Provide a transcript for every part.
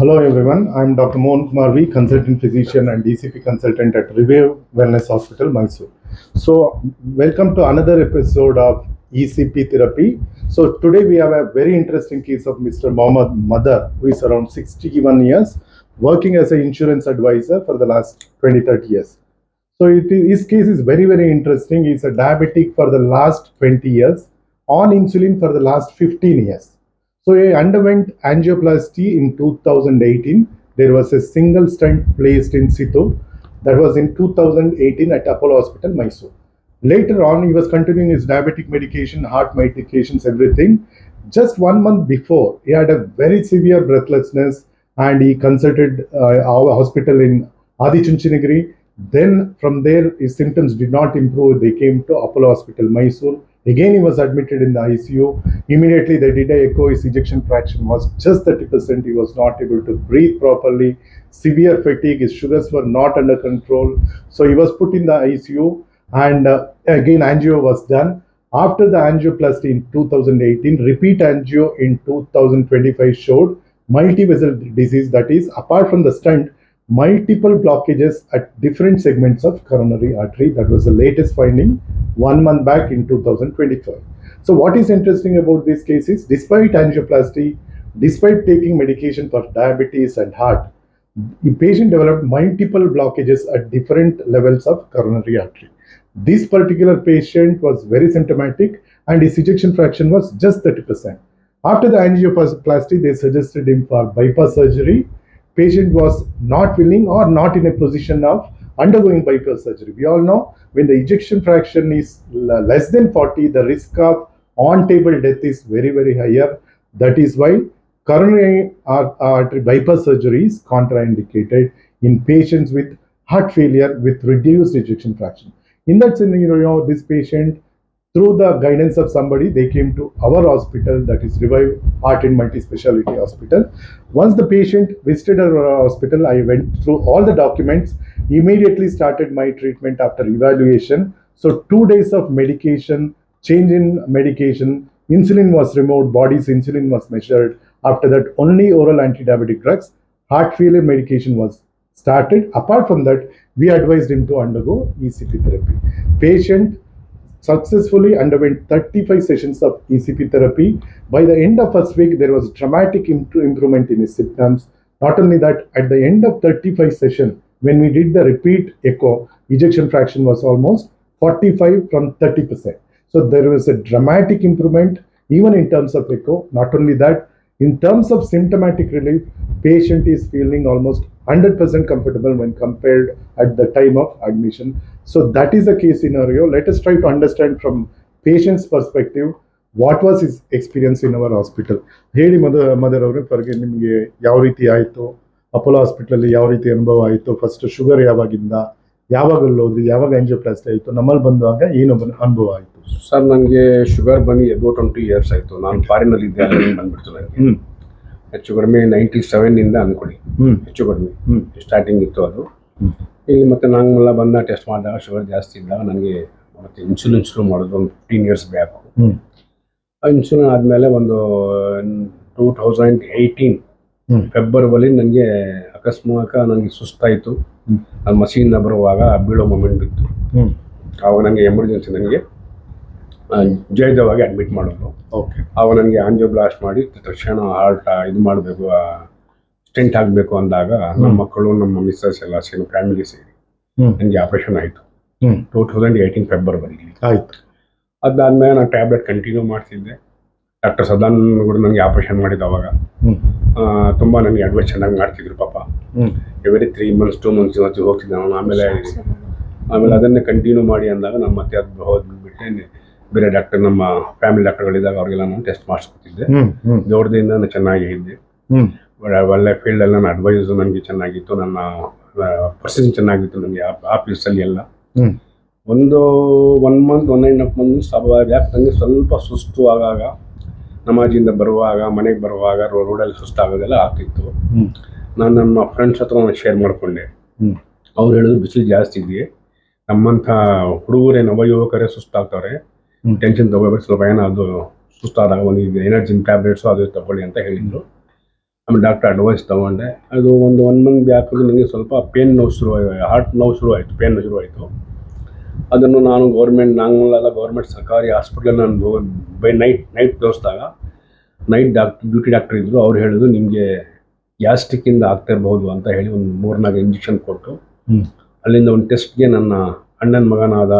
Hello everyone, I am Dr. Mohan Kumar V, consultant physician and DCP consultant at Review Wellness Hospital, Mysore. So, welcome to another episode of ECP therapy. So, today we have a very interesting case of Mr. Mohammad Madar, who is around 61 years, working as an insurance advisor for the last 20 30 years. So, it is, his case is very, very interesting. He's a diabetic for the last 20 years, on insulin for the last 15 years. So he underwent angioplasty in 2018. There was a single stent placed in situ. That was in 2018 at Apollo Hospital, Mysore. Later on, he was continuing his diabetic medication, heart medications, everything. Just one month before, he had a very severe breathlessness and he consulted uh, our hospital in Adichunchinagiri. Then from there, his symptoms did not improve. They came to Apollo Hospital, Mysore. Again, he was admitted in the ICU. Immediately, they did a echo. His ejection fraction was just 30%. He was not able to breathe properly. Severe fatigue. His sugars were not under control. So he was put in the ICU, and uh, again, angio was done. After the angioplasty in 2018, repeat angio in 2025 showed multivessel disease. That is, apart from the stent, multiple blockages at different segments of coronary artery. That was the latest finding one month back in 2025. So, what is interesting about this case is despite angioplasty, despite taking medication for diabetes and heart, the patient developed multiple blockages at different levels of coronary artery. This particular patient was very symptomatic and his ejection fraction was just 30%. After the angioplasty, they suggested him for bypass surgery. Patient was not willing or not in a position of undergoing bypass surgery. We all know when the ejection fraction is less than 40, the risk of on table death is very, very higher. That is why coronary artery bypass surgery is contraindicated in patients with heart failure with reduced ejection fraction. In that scenario, this patient, through the guidance of somebody, they came to our hospital, that is Revive Heart and Multi-Speciality Hospital. Once the patient visited our hospital, I went through all the documents, immediately started my treatment after evaluation. So two days of medication, change in medication, insulin was removed, body's insulin was measured. After that, only oral anti-diabetic drugs, heart failure medication was started. Apart from that, we advised him to undergo ECP therapy. Patient successfully underwent 35 sessions of ECP therapy. By the end of first week, there was dramatic impro- improvement in his symptoms. Not only that, at the end of 35 session, when we did the repeat echo, ejection fraction was almost 45 from 30%. So there was a dramatic improvement even in terms of echo. Not only that, in terms of symptomatic relief, patient is feeling almost 100% comfortable when compared at the time of admission. So that is the case scenario. Let us try to understand from patient's perspective what was his experience in our hospital. ಹೇಳಿ ಮದ mother ಅವರೇ ಫರ್ಗೆ ನಿಮಗೆ ಯಾವ ರೀತಿ ಆಯಿತು Apollo ಹಾಸ್ಪಿಟಲಲ್ಲಿ ಯಾವ ರೀತಿ ಅನುಭವ ಆಯಿತು ಫಸ್ಟ್ ಶುಗರ್ ಯಾವಾಗಿಂದ ಯಾವಾಗ ಅಲ್ಲಿ ಹೋದ್ರಿ ಯಾವಾಗ ಆಂಜಿಯೋಪ್ಲಾಸ್ಟಿ ಆಯಿತು ನಮ್ಮಲ್ಲಿ ಬಂದಾಗ ಏನು ಬನ್- ಅನುಭವ ಆಯಿತು ಸರ್ ನನಗೆ ಶುಗರ್ ಬಂದು ಎಬೋ ಟ್ವೆಂಟಿ ಇಯರ್ಸ್ ಆಯಿತು. ನಾನು ಫಾರಿನಲ್ಲಿ ಇದ್ದೆ ಅಲ್ಲಿ ಬಂದ್ಬಿಡ್ತು ನನಗೆ. ಹೆಚ್ಚು ಕಡಿಮೆ ನೈಂಟಿ ಸೆವೆನ್ನಿಂದ ಅಂದ್ಕೊಳ್ಳಿ ಹೆಚ್ಚು ಕಡಿಮೆ. ಸ್ಟಾರ್ಟಿಂಗ್ ಇತ್ತು ಅದು. ಇಲ್ಲಿ ಮತ್ತೆ ನಾನೆಲ್ಲ ಬಂದ ಟೆಸ್ಟ್ ಮಾಡಿದಾಗ ಶುಗರ್ ಜಾಸ್ತಿ ಇದ್ದಾಗ ನನಗೆ ಮತ್ತೆ ಇನ್ಸುಲಿನ್ ಶುರು ಮಾಡೋದು ಒಂದು ಫಿಫ್ಟೀನ್ ಇಯರ್ಸ್ ಬ್ಯಾಕು ಆ ಇನ್ಸುಲಿನ್ ಆದಮೇಲೆ ಒಂದು ಟೂ ತೌಸಂಡ್ ಏಯ್ಟೀನ್ ಫೆಬ್ರವರಿ ನನಗೆ ಅಕಸ್ಮಾತ್ ನನಗೆ ಸುಸ್ತಾಯಿತು. ನಾನು ಅದು ಮಷೀನಿಂದ ಬರುವಾಗ ಬೀಳೋ ಮೊಮೆಂಟ್ ಬಿತ್ತು. ಆವಾಗ ನನಗೆ ಎಮರ್ಜೆನ್ಸಿ ನನಗೆ ಜಯದೇವಾಗಿ ಅಡ್ಮಿಟ್ ಮಾಡೋದು ಓಕೆ ಅವಾಗ ನನಗೆ ಆಂಜಿಯೋಬ್ಲಾಸ್ಟ್ ಮಾಡಿ ತಕ್ಷಣ ಹಾರ್ಟ್ ಇದು ಮಾಡಬೇಕು ಸ್ಟೆಂಟ್ ಆಗಬೇಕು ಅಂದಾಗ ನಮ್ಮ ಮಕ್ಕಳು ನಮ್ಮ ಮಿಸ್ಸಸ್ ಎಲ್ಲ ಸೇರಿ ಫ್ಯಾಮಿಲಿ ಸೇರಿ ನನಗೆ ಆಪರೇಷನ್ ಆಯಿತು. ಟೂ ತೌಸಂಡ್ ಏಯ್ಟೀನ್ ಫೆಬ್ರವರಿಲಿ ಆಯಿತು. ಅದಾದಮೇಲೆ ನಾನು ಟ್ಯಾಬ್ಲೆಟ್ ಕಂಟಿನ್ಯೂ ಮಾಡ್ತಿದ್ದೆ. ಡಾಕ್ಟರ್ ಸದಾನ್ ಕೂಡ ನನಗೆ ಆಪರೇಷನ್ ಮಾಡಿದ್ದು ಅವಾಗ. ತುಂಬ ನನಗೆ ಅಡ್ವೈಸ್ ಚೆನ್ನಾಗಿ ಮಾಡ್ತಿದ್ರು ಪಾಪ. Every three months two months ಇವತ್ತು ಹೋಗ್ತಿದ್ದೆ ನಾನು. ಆಮೇಲೆ ಆಮೇಲೆ ಅದನ್ನೇ ಕಂಟಿನ್ಯೂ ಮಾಡಿ ಅಂದಾಗ ನಮ್ಮ ಮತ್ತೆ ಅದು ಹೋದ್ಬಿಟ್ಟೆ ಬೇರೆ ಡಾಕ್ಟರ್ ನಮ್ಮ ಫ್ಯಾಮಿಲಿ ಡಾಕ್ಟರ್ಗಳಿದ್ದಾಗ ಅವ್ರಿಗೆಲ್ಲ ನಾನು ಟೆಸ್ಟ್ ಮಾಡಿಸ್ಕೊತಿದ್ದೆ. ದೊಡ್ಡದಿಂದ ನಾನು ಚೆನ್ನಾಗಿ ಇದ್ದೆ. ಒಳ್ಳೆ- ಫೀಲ್ಡ್ ಫೀಲ್ಡಲ್ಲಿ ನನ್ನ ಅಡ್ವೈಸ್ ನನಗೆ ಚೆನ್ನಾಗಿತ್ತು ನನ್ನ ಪರ್ಸೆಂಟ್ ಚೆನ್ನಾಗಿತ್ತು ನನಗೆ ಆಫೀಸಲ್ಲಿ ಎಲ್ಲ. ಹ್ಮ್. ಒಂದು one month one and half month ಸ್ವಲ್ಪ ಯಾಕೆ ನನಗೆ ಸ್ವಲ್ಪ ಸುಸ್ತು ಆಗಾಗ ನಮಾಜಿಂದ ಬರುವಾಗ ಮನೆಗೆ ಬರುವಾಗ ರೋಡಲ್ಲಿ ಸುಸ್ತಾಗೋದೆಲ್ಲ ಆಗ್ತಿತ್ತು. ನಾನು ನಮ್ಮ ಫ್ರೆಂಡ್ಸ್ ಹತ್ರ ನಾನು ಶೇರ್ ಮಾಡಿಕೊಂಡೆ. ಅವ್ರು ಹೇಳಿದ್ರು ಬಿಸಿಲು ಜಾಸ್ತಿ ಇದೆಯೇ ನಮ್ಮಂಥ ಹುಡುಗರೇ ನವಯುವಕರೇ ಸುಸ್ತಾಗ್ತವ್ರೆ. ಟೆನ್ಷನ್ ತಗೋಬೇಕು ಸ್ವಲ್ಪ ಏನೋ ಅದು ಸುಸ್ತಾದಾಗ ಒಂದು ಎನರ್ಜಿ ಟ್ಯಾಬ್ಲೆಟ್ಸು ಅದು ತಗೊಳ್ಳಿ ಅಂತ ಹೇಳಿದ್ರು. ಆಮೇಲೆ ಡಾಕ್ಟರ್ ಅಡ್ವೈಸ್ ತೊಗೊಂಡೆ. ಅದು ಒಂದು ಒನ್ ಮಂತ್ ಬ್ಯಾಕ್ ನನಗೆ ಸ್ವಲ್ಪ ಪೇನ್ ನೋವು ಶುರು ಹಾರ್ಟ್ ನೋವು ಶುರು ಆಯಿತು ಪೇನ್ ಶುರುವಾಯಿತು ಆಯಿತು. ಅದನ್ನು ನಾನು ಗೌರ್ಮೆಂಟ್ ನಾಂಗಲೆಲ್ಲ ಗೌರ್ಮೆಂಟ್ ಸರ್ಕಾರಿ ಹಾಸ್ಪಿಟ್ಲಲ್ಲಿ ನಾನು ಬೈ ನೈಟ್ ನೈಟ್ ತೋರಿಸಿದಾಗ ನೈಟ್ ಡಾಕ್ಟರ್ ಡ್ಯೂಟಿ ಡಾಕ್ಟರ್ ಇದ್ದರು ಅವ್ರು ಹೇಳಿದ್ರು ನಿಮಗೆ ಗ್ಯಾಸ್ಟಿಕ್ಕಿಂದ ಆಗ್ತಾ ಇರ್ಬೋದು ಅಂತ ಹೇಳಿ ಒಂದು ಮೂರ್ನಾಲ್ಕು ಇಂಜೆಕ್ಷನ್ ಕೊಟ್ಟು ಅಲ್ಲಿಂದ ಒಂದು ಟೆಸ್ಟ್ಗೆ ನನ್ನ ಅಣ್ಣನ ಮಗನಾದ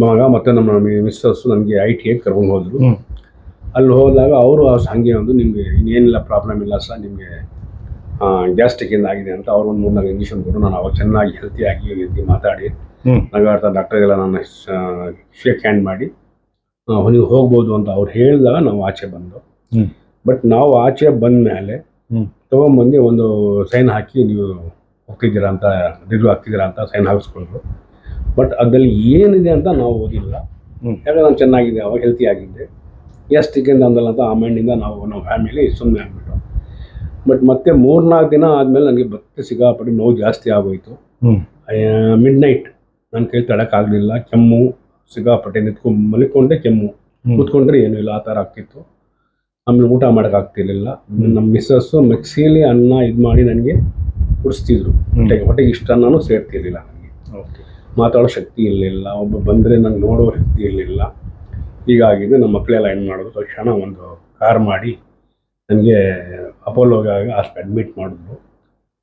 ಮಗ ಮತ್ತು ನಮ್ಮ ಮಿಸ್ಸಸ್ ನನಗೆ ಐ ಟಿ ಐಗೆ ಕರ್ಕೊಂಡು ಹೋದರು ಅಲ್ಲಿ ಹೋದಾಗ ಅವರು ಹಾಗೆ ಒಂದು ನಿಮಗೆ ಇನ್ನೇನಿಲ್ಲ ಪ್ರಾಬ್ಲಮ್ ಇಲ್ಲ ಸರ್ ನಿಮಗೆ ಗ್ಯಾಸ್ಟ್ರಿಕ್ಕಿಂದ ಆಗಿದೆ ಅಂತ ಅವ್ರು ಒಂದು ಮೂರ್ನಾಲ್ಕು ಇಂಜೆಕ್ಷನ್ ಕೊಟ್ಟು ನಾನು ಅವಾಗ ಚೆನ್ನಾಗಿ ಹೆಲ್ತಿಯಾಗಿ ಎದ್ದು ಮಾತಾಡಿ. ನಗಾಡ್ತಾ ಡಾಕ್ಟರ್ಗೆಲ್ಲ ನಾನು ಶೇಕ್ ಹ್ಯಾಂಡ್ ಮಾಡಿ ನೀವು ಹೋಗ್ಬೋದು ಅಂತ ಅವ್ರು ಹೇಳಿದಾಗ ನಾವು ಆಚೆ ಬಂದು. ಬಟ್ ನಾವು ಆಚೆ ಬಂದ ಮೇಲೆ. ತೊಗೊಂಬಂದು ಒಂದು ಸೈನ್ ಹಾಕಿ ನೀವು ಹೋಗ್ತಿದ್ದೀರಾ ಅಂತ ರಿವ್ಯೂ ಆಗ್ತಿದ್ದೀರಾ ಅಂತ ಸೈನ್ ಹಾಕಿಸ್ಕೊಂಡ್ರು ಬಟ್ ಅದರಲ್ಲಿ ಏನಿದೆ ಅಂತ ನಾವು ಓದಿಲ್ಲ. ಯಾಕಂದ್ರೆ ನಾನು ಚೆನ್ನಾಗಿದೆ ಅವಾಗ ಹೆಲ್ತಿ ಆಗಿದ್ದೆ. ಎಷ್ಟು ಚಿಕನ್ ಅಂದಲ್ಲ ಅಂತ ಆ ಮೈಂಡಿಂದ ನಾವು ನಮ್ಮ ಫ್ಯಾಮಿಲಿ ಸುಮ್ಮನೆ ಆಗ್ಬಿಟ್ಟು ಬಟ್ ಮತ್ತೆ ಮೂರ್ನಾಲ್ಕು ದಿನ ಆದಮೇಲೆ ನನಗೆ ಮತ್ತೆ ಸಿಗಾಪಟ್ಟೆ ನೋವು ಜಾಸ್ತಿ ಆಗೋಯ್ತು. ಮಿಡ್ ನೈಟ್ ನನ್ನ ಕೈ ತಡಕ್ಕಾಗಲಿಲ್ಲ ಕೆಮ್ಮು ಸಿಗಾಪಟ್ಟೆ ನಿಂತ್ಕೊಂಡು ಮಲಿಕೊಂಡೆ ಕೆಮ್ಮು. ಕೂತ್ಕೊಂಡ್ರೆ ಏನೂ ಇಲ್ಲ ಆ ಥರ ಆಗ್ತಿತ್ತು. ಆಮೇಲೆ ಊಟ ಮಾಡೋಕ್ಕಾಗ್ತಿರ್ಲಿಲ್ಲ. ನಮ್ಮ ಮಿಸ್ಸಸ್ಸು ಮಿಕ್ಸಿಯಲ್ಲಿ ಅನ್ನ ಇದು ಮಾಡಿ ನನಗೆ ಕುಡಿಸ್ತಿದ್ರು. ಹೊಟ್ಟೆಗೆ ಹೊಟ್ಟೆಗೆ ಇಷ್ಟು ಅನ್ನನೂ ಸೇರ್ತಿರ್ಲಿಲ್ಲ ನನಗೆ. Okay. ಮಾತಾಡೋ ಶಕ್ತಿ ಇರಲಿಲ್ಲ ಒಬ್ಬ ಬಂದರೆ ನಂಗೆ ನೋಡೋ ಶಕ್ತಿ ಇರಲಿಲ್ಲ. ಹೀಗಾಗಿದೆ ನಮ್ಮ ಮಕ್ಕಳೆಲ್ಲ ಏನು ಮಾಡೋದು ತಕ್ಷಣ ಒಂದು ಕಾರ್ ಮಾಡಿ ನನಗೆ ಅಪೋಲೋಗೆ ಹಾಸ್ಪಿಟಲ್ ಅಡ್ಮಿಟ್ ಮಾಡಿದ್ರು.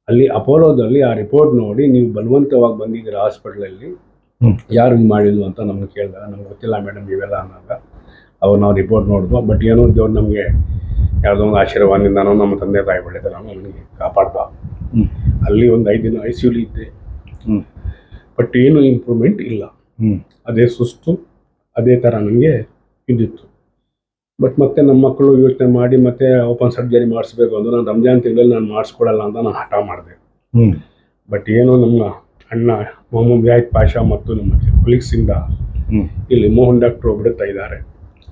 ಅಲ್ಲಿ ಅಪೋಲೋದಲ್ಲಿ ಆ ರಿಪೋರ್ಟ್ ನೋಡಿ ನೀವು ಬಲವಂತವಾಗಿ ಬಂದಿದ್ದೀರ ಹಾಸ್ಪಿಟ್ಲಲ್ಲಿ ಯಾರು ಹಿಂಗೆ ಮಾಡಿದ್ರು ಅಂತ ನಮ್ಗೆ ಕೇಳಿದಾಗ ನಮ್ಗೆ ಗೊತ್ತಿಲ್ಲ ಮೇಡಮ್ ಇವೆಲ್ಲ ಅನ್ನೋವಾಗ ಅವ್ರು ನಾವು ರಿಪೋರ್ಟ್ ನೋಡಿದ್ವು. ಬಟ್ ಏನೋ ದೇವ್ರು ನಮಗೆ ಯಾವುದೋ ಒಂದು ಆಶೀರ್ವಾದದಿಂದನೋ ನಮ್ಮ ತಂದೆ ತಾಯಿ ಬೆಳೆದ ನನಗೆ ಕಾಪಾಡ್ದ. ಅಲ್ಲಿ ಒಂದು ಐದು ದಿನ ಐ ಸಿ ಯುಲಿ ಇದ್ದೆ. ಬಟ್ ಏನು ಇಂಪ್ರೂವ್ಮೆಂಟ್ ಇಲ್ಲ. ಅದೇ ಸುಸ್ತು ಅದೇ ಥರ ನನಗೆ ಇದ್ದಿತ್ತು ಬಟ್ ಮತ್ತೆ ನಮ್ಮ ಮಕ್ಕಳು ಯೋಚನೆ ಮಾಡಿ ಮತ್ತೆ ಓಪನ್ ಸರ್ಜರಿ ಮಾಡಿಸ್ಬೇಕು ಅಂದ್ರೆ ನಾನು ರಂಜಾನ್ ತಿಂಗಳಲ್ಲಿ ನಾನು ಮಾಡಿಸ್ಕೊಡಲ್ಲ ಅಂತ ನಾನು ಹಠ ಮಾಡಿದೆ ಬಟ್ ಏನೋ ನಮ್ಮ ಅಣ್ಣ ಮೊಹಮ್ಮದ್ ಜಾಹಿದ್ ಪಾಷಾ ಮತ್ತು ನಮ್ಮ ಕೊಲೀಗ್ಸಿಂದ. ಇಲ್ಲಿ ಮೋಹನ್ ಡಾಕ್ಟ್ರು ಬಿಡುತ್ತಾ ಇದ್ದಾರೆ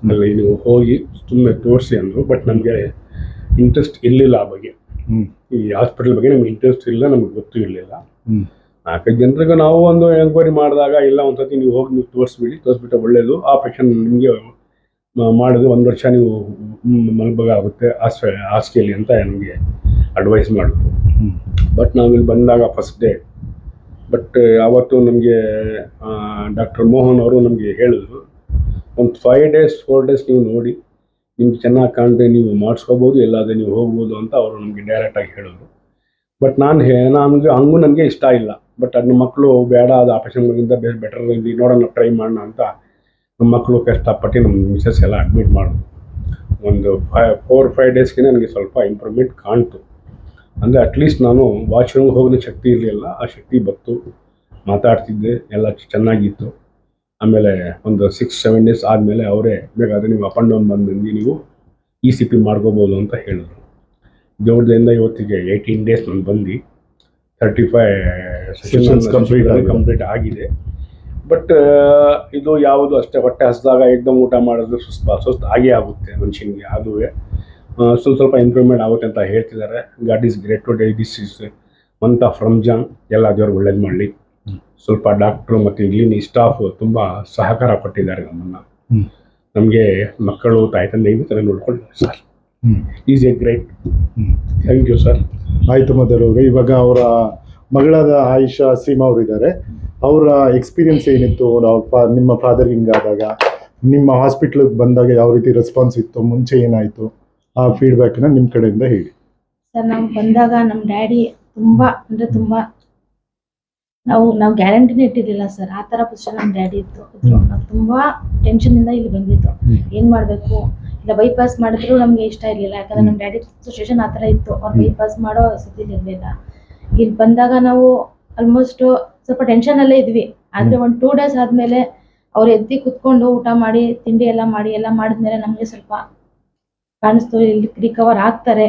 ಅಲ್ಲಿ ನೀವು ಹೋಗಿ ಸುಮ್ಮನೆ ತೋರಿಸಿ ಅಂದರು ಬಟ್ ನಮಗೆ ಇಂಟ್ರೆಸ್ಟ್ ಇರಲಿಲ್ಲ ಆ ಬಗ್ಗೆ. ಈ ಹಾಸ್ಪಿಟಲ್ ಬಗ್ಗೆ ನಮ್ಗೆ ಇಂಟ್ರೆಸ್ಟ್ ಇಲ್ಲ ನಮಗೆ ಗೊತ್ತು ಇರಲಿಲ್ಲ. ನಾಲ್ಕೈದು ಜನರಿಗೂ ನಾವು ಒಂದು ಎಂಕ್ವೈರಿ ಮಾಡಿದಾಗ, ಇಲ್ಲ, ಒಂದ್ಸತಿ ನೀವು ಹೋಗಿ ನೀವು ತೋರಿಸ್ಬಿಡಿ ತೋರಿಸ್ಬಿಟ್ಟು ಒಳ್ಳೆಯದು ಆಪರೇಷನ್ ನಿಮಗೆ ಮಾಡಿದ್ರೆ ಒಂದು ವರ್ಷ ನೀವು ಮಲಗಬೇಕಾಗುತ್ತೆ ಆಸ್ಟ್ರೇ ಹಾಸಿಗೆಯಲ್ಲಿ ಅಂತ ನಮಗೆ ಅಡ್ವೈಸ್ ಮಾಡಿದ್ರು ಬಟ್ ಬಟ್ ನಾವಿಲ್ಲಿ ಬಂದಾಗ ಫಸ್ಟ್ ಡೇ ಬಟ್ ಆವತ್ತು ನಮಗೆ ಡಾಕ್ಟರ್ ಮೋಹನ್ ಅವರು ನಮಗೆ ಹೇಳಿದ್ರು, ಒಂದು ಫೈವ್ ಡೇಸ್ ಫೋರ್ ಡೇಸ್ ನೀವು ನೋಡಿ, ನಿಮ್ಗೆ ಚೆನ್ನಾಗಿ ಕಾಣ್ರೆ ನೀವು ಮಾಡಿಸ್ಕೋಬೋದು ಎಲ್ಲಾದ್ರೆ ನೀವು ಹೋಗ್ಬೋದು ಅಂತ ಅವರು ನಮಗೆ ಡೈರೆಕ್ಟಾಗಿ ಹೇಳಿದ್ರು. ಬಟ್ ನಾನು ಹೇ ನಮಗೆ ಹಂಗೂ ನನಗೆ ಇಷ್ಟ ಇಲ್ಲ. ಬಟ್ ನಮ್ಮ ಮಕ್ಕಳು ಬೇಡ, ಅದು ಆಪರೇಷನ್ಗಿಂತ ಬೇರೆ ಬೆಟರ್ ಇಲ್ಲಿ ನೋಡೋಣ ಟ್ರೈ ಮಾಡೋಣ ಅಂತ ನಮ್ಮ ಮಕ್ಕಳು ಕಷ್ಟಪಟ್ಟು ನಮ್ಮ ಮಿಸಸ್ ಎಲ್ಲ ಅಡ್ಮಿಟ್ ಮಾಡಿದ್ರು. ಒಂದು ಫೈ ಫೋರ್ ಫೈವ್ ಡೇಸ್ಗೆ ನನಗೆ ಸ್ವಲ್ಪ ಇಂಪ್ರೂವ್ಮೆಂಟ್ ಕಾಣ್ತು. ಅಂದರೆ ಅಟ್ಲೀಸ್ಟ್ ನಾನು ವಾಚ್ರೂಮ್ಗೆ ಹೋಗೋ ಶಕ್ತಿ ಇರಲಿಲ್ಲ. ಆ ಶಕ್ತಿ ಬತ್ತು ಮಾತಾಡ್ತಿದ್ದೆ, ಎಲ್ಲ ಚೆನ್ನಾಗಿತ್ತು. ಆಮೇಲೆ ಒಂದು ಸಿಕ್ಸ್ ಸೆವೆನ್ ಡೇಸ್ ಆದಮೇಲೆ ಅವರೇ ಬೇಕಾದರೆ ನೀವು ಅಪ್ ಆ್ಯಂಡ್ ಡೌನ್ ಬಂದು ನೀವು ಇ ಸಿ ಪಿ ಮಾಡ್ಕೋಬೋದು ಅಂತ ಹೇಳಿದ್ರು. ದೇವ್ರದಿಂದ ಇವತ್ತಿಗೆ ಏಯ್ಟೀನ್ ಡೇಸ್ ನಾನು ಬಂದು ತರ್ಟಿ ಫೈವ್ ಕಂಪ್ಲೀಟ್ complete ಆಗಿದೆ. ಕಂಪ್ಲೀಟ್ ಆಗಿದೆ ಬಟ್ ಇದು ಯಾವುದು ಅಷ್ಟೇ ಹೊಟ್ಟೆ ಹಸಿದಾಗ ಏಕ್ದಮ್ ಊಟ ಮಾಡಿದ್ರೆ ಸುಸ್ತು ಸುಸ್ತು ಆಗೇ ಆಗುತ್ತೆ ಮನುಷ್ಯನಿಗೆ ಅದುವೇ ಸ್ವಲ್ಪ ಸ್ವಲ್ಪ ಇಂಪ್ರೂವ್ಮೆಂಟ್ ಆಗುತ್ತೆ ಅಂತ ಹೇಳ್ತಿದ್ದಾರೆ. God is great today this is month of Ramzan ಎಲ್ಲ ದೇವ್ರಿಗೆ ಒಳ್ಳೇದು ಮಾಡಲಿ. ಸ್ವಲ್ಪ ಡಾಕ್ಟ್ರು ಮತ್ತು ಇಲ್ಲಿನ ಸ್ಟಾಫ್ ತುಂಬ ಸಹಕಾರ ಕೊಟ್ಟಿದ್ದಾರೆ ನಮ್ಮನ್ನು. ನಮಗೆ ಮಕ್ಕಳು ತಾಯಿ ತಂದೆ ಥರ ನೋಡ್ಕೊಳ್ಳಿ. Sir. Is a great. Thank you sir ಆಯ್ತು ಮದರ್ ಅವ್ರೆ. ಇವಾಗ ಅವರ ಮಗಳಾದ ಆಯಿಷಾ ಸೀಮಾ ಅವರಿದ್ದಾರೆ ಅವರ ಎಕ್ಸ್ಪೀರಿಯನ್ಸ್ ಏನಿತ್ತು? ನಾವು ನಿಮ್ಮ ಫಾದರ್ ಹಿಂಗಾದಾಗ ನಿಮ್ಮ ಹಾಸ್ಪಿಟ್ಲಿಗೆ ಬಂದಾಗ ಯಾವ ರೀತಿ ರೆಸ್ಪಾನ್ಸ್ ಇತ್ತು? ಮುಂಚೆ ಏನಾಯಿತು? ಆ ಫೀಡ್ಬ್ಯಾಕ್ನ ನಿಮ್ಮ ಕಡೆಯಿಂದ ಹೇಳಿ. ಸರ್ ನಾವು ಬಂದಾಗ ನಮ್ಮ ಡ್ಯಾಡಿ ತುಂಬಾ ಅಂದ್ರೆ ತುಂಬಾ ನಾವು ನಾವು ಗ್ಯಾರಂಟಿನೇ ಇಟ್ಟಿರಲಿಲ್ಲ ಸರ್. ಆ ಥರ ಪೊಸಿಷನ್ ನಮ್ಮ ಡ್ಯಾಡಿ ಇತ್ತು. ನಾವು ತುಂಬಾ ಟೆನ್ಷನ್ ಇಂದ ಇಲ್ಲಿ ಬಂದಿತ್ತು ಏನ್ ಮಾಡ್ಬೇಕು? ಇಲ್ಲ ಬೈಪಾಸ್ ಮಾಡಿದ್ರು ನಮ್ಗೆ ಇಷ್ಟ ಇರ್ಲಿಲ್ಲ. ಯಾಕಂದ್ರೆ ನಮ್ಮ ಡ್ಯಾಡಿ ಸಿಚುವೇಶನ್ ಆ ಥರ ಇತ್ತು. ಅವ್ರು ಬೈಪಾಸ್ ಮಾಡೋ ಸ್ಥಿತಿಲಿ ಇರ್ಲಿಲ್ಲ. ಇಲ್ಲಿ ಬಂದಾಗ ನಾವು ಆಲ್ಮೋಸ್ಟ್ ಸ್ವಲ್ಪ ಟೆನ್ಷನ್ ಅಲ್ಲೇ ಇದ್ವಿ. ಆದ್ರೆ ಒಂದು ಟೂ ಡೇಸ್ ಆದ್ಮೇಲೆ ಅವ್ರು ಎದ್ದಿ ಕುತ್ಕೊಂಡು ಊಟ ಮಾಡಿ ತಿಂಡಿ ಎಲ್ಲ ಮಾಡಿ ಎಲ್ಲ ಮಾಡಿದ್ಮೇಲೆ ನಮಗೆ ಸ್ವಲ್ಪ ಕಾಣಿಸ್ತು ಇಲ್ಲಿ ರಿಕವರ್ ಆಗ್ತಾರೆ.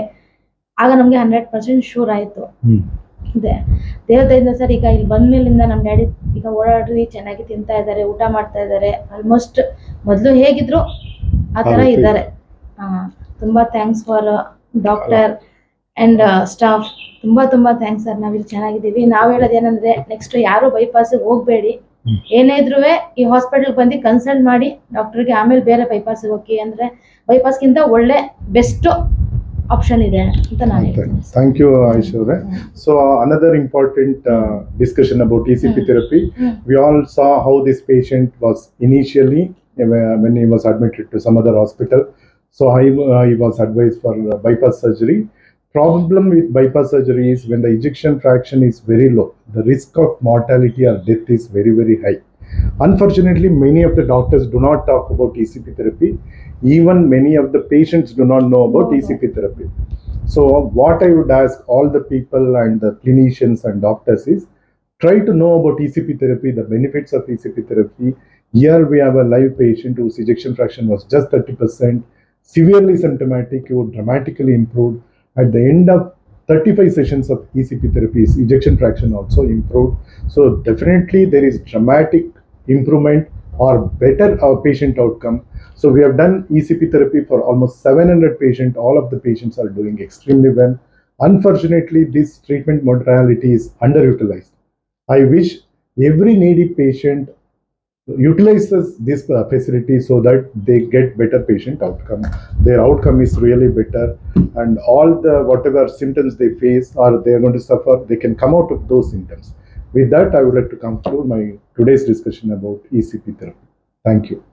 ಆಗ ನಮಗೆ ಹಂಡ್ರೆಡ್ ಪರ್ಸೆಂಟ್ ಶೂರ್ ಆಯ್ತು. ಇದೆ. ದೇವತೆಯಿಂದ ಸರ್ ಈಗ ಇಲ್ಲಿ ಬಂದ್ಮೇಲಿಂದ ನಮ್ಮ ಡ್ಯಾಡಿ ಈಗ ಓಡಾಡ್ರಿ ಚೆನ್ನಾಗಿ ತಿಂತಾ ಇದ್ದಾರೆ ಊಟ ಮಾಡ್ತಾ ಇದ್ದಾರೆ. ಆಲ್ಮೋಸ್ಟ್ ಮೊದಲು ಹೇಗಿದ್ರು ಆ ತರ. ಇದ್ದಾರೆ ತುಂಬಾ thanks for doctor and staff ತುಂಬಾ ತುಂಬಾ ಥ್ಯಾಂಕ್ಸ್ ಸರ್ ನಾವಿಲ್ಲಿ ಚೆನ್ನಾಗಿದ್ದೀವಿ ನಾವು ಹೇಳೋದೇನಂದ್ರೆ ನೆಕ್ಸ್ಟ್ ಯಾರು ಬೈಪಾಸ್ ಹೋಗಬೇಡಿ. ಏನೇ ಇದ್ರೂ ಈ ಹಾಸ್ಪಿಟಲ್ ಬಂದು ಕನ್ಸಲ್ಟ್ ಮಾಡಿ ಡಾಕ್ಟರ್ಗೆ ಆಮೇಲೆ ಬೇರೆ ಬೈಪಾಸ್ ಹೋಗಿ ಅಂದ್ರೆ ಬೈಪಾಸ್ ಗಿಂತ ಒಳ್ಳೆ ಬೆಸ್ಟ್ ಆಪ್ಷನ್ ಇದೆ ಅಂತ ನಾನು. ಥ್ಯಾಂಕ್ ಯು ಆಯುಷ್ ಅವರೇ. So another important discussion about E C P. Therapy we all saw how this patient was uh, when he was admitted to some other hospital. So I, uh, he was advised for uh, bypass surgery. Problem with bypass surgery is when the ejection fraction is very low, the risk of mortality or death is very very high. Unfortunately, many of the doctors do not talk about ECP therapy. Even many of the patients do not know about no. ECP therapy. So what I would ask all the people and the clinicians and doctors is try to know about ECP therapy, the benefits of ECP therapy. Here we have a live patient whose ejection fraction was just 30%, severely symptomatic, who dramatically improved. At the end of 35 sessions of ECP therapy, his ejection fraction also improved. So definitely there is dramatic improvement or better uh, patient outcome. So we have done ECP therapy for almost 700 patients. All of the patients are doing extremely well. Unfortunately, this treatment modality is underutilized. I wish every needy patient utilizes this uh, facility so that they get better patient outcome. Their outcome is really better, and all the whatever symptoms they face or they are going to suffer, they can come out of those symptoms. With that, I would like to conclude my today's discussion about ECP therapy. Thank you.